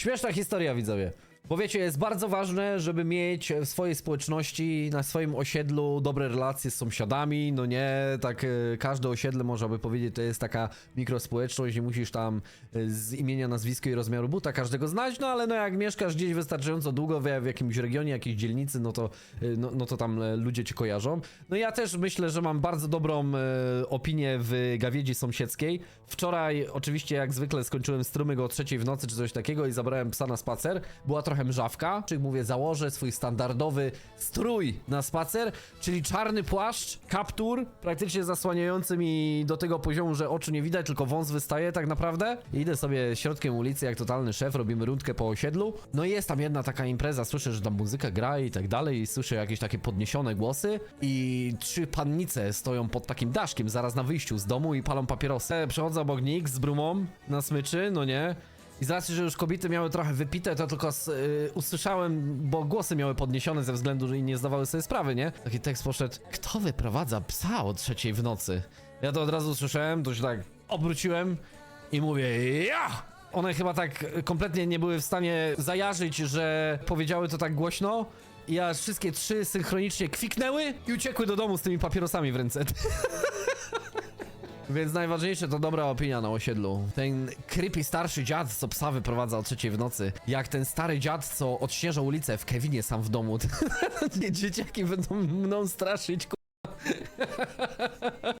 Śmieszna historia, widzowie. Bo wiecie, jest bardzo ważne, żeby mieć w swojej społeczności, na swoim osiedlu dobre relacje z sąsiadami, no nie, tak e, każde osiedle można by powiedzieć, to jest taka mikrospołeczność i musisz tam e, z imienia, nazwiska i rozmiaru buta każdego znać, no ale no jak mieszkasz gdzieś wystarczająco długo w, w jakimś regionie, jakiejś dzielnicy, no to, e, no, no to tam ludzie cię kojarzą. No ja też myślę, że mam bardzo dobrą opinię w gawiedzi sąsiedzkiej. Wczoraj oczywiście jak zwykle skończyłem strumyk o trzeciej w nocy czy coś takiego i zabrałem psa na spacer. Była trochę mrzawka, czyli mówię założę swój standardowy strój na spacer, czyli czarny płaszcz, kaptur, praktycznie zasłaniający mi do tego poziomu, że oczu nie widać, tylko wąs wystaje tak naprawdę. I idę sobie środkiem ulicy jak totalny szef, robimy rundkę po osiedlu. No i jest tam jedna taka impreza, słyszę, że tam muzyka gra i tak dalej i słyszę jakieś takie podniesione głosy i trzy pannice stoją pod takim daszkiem zaraz na wyjściu z domu i palą papierosy. Przechodzę obok nich z brumą na smyczy, no nie? I z racji, że już kobiety miały trochę wypite, to tylko s- y, usłyszałem, bo głosy miały podniesione ze względu, że nie zdawały sobie sprawy, nie? Taki tekst poszedł, kto wyprowadza psa o trzeciej w nocy? Ja to od razu słyszałem, to się tak obróciłem i mówię, ja! One chyba tak kompletnie nie były w stanie zajarzyć, że powiedziały to tak głośno. I aż wszystkie trzy synchronicznie kwiknęły i uciekły do domu z tymi papierosami w ręce. Więc najważniejsze to dobra opinia na osiedlu. Ten creepy starszy dziad, co psa wyprowadza o trzeciej w nocy. Jak ten stary dziad, co odśnieża ulicę w Kevinie sam w domu. Dzieciaki będą mną straszyć, ku...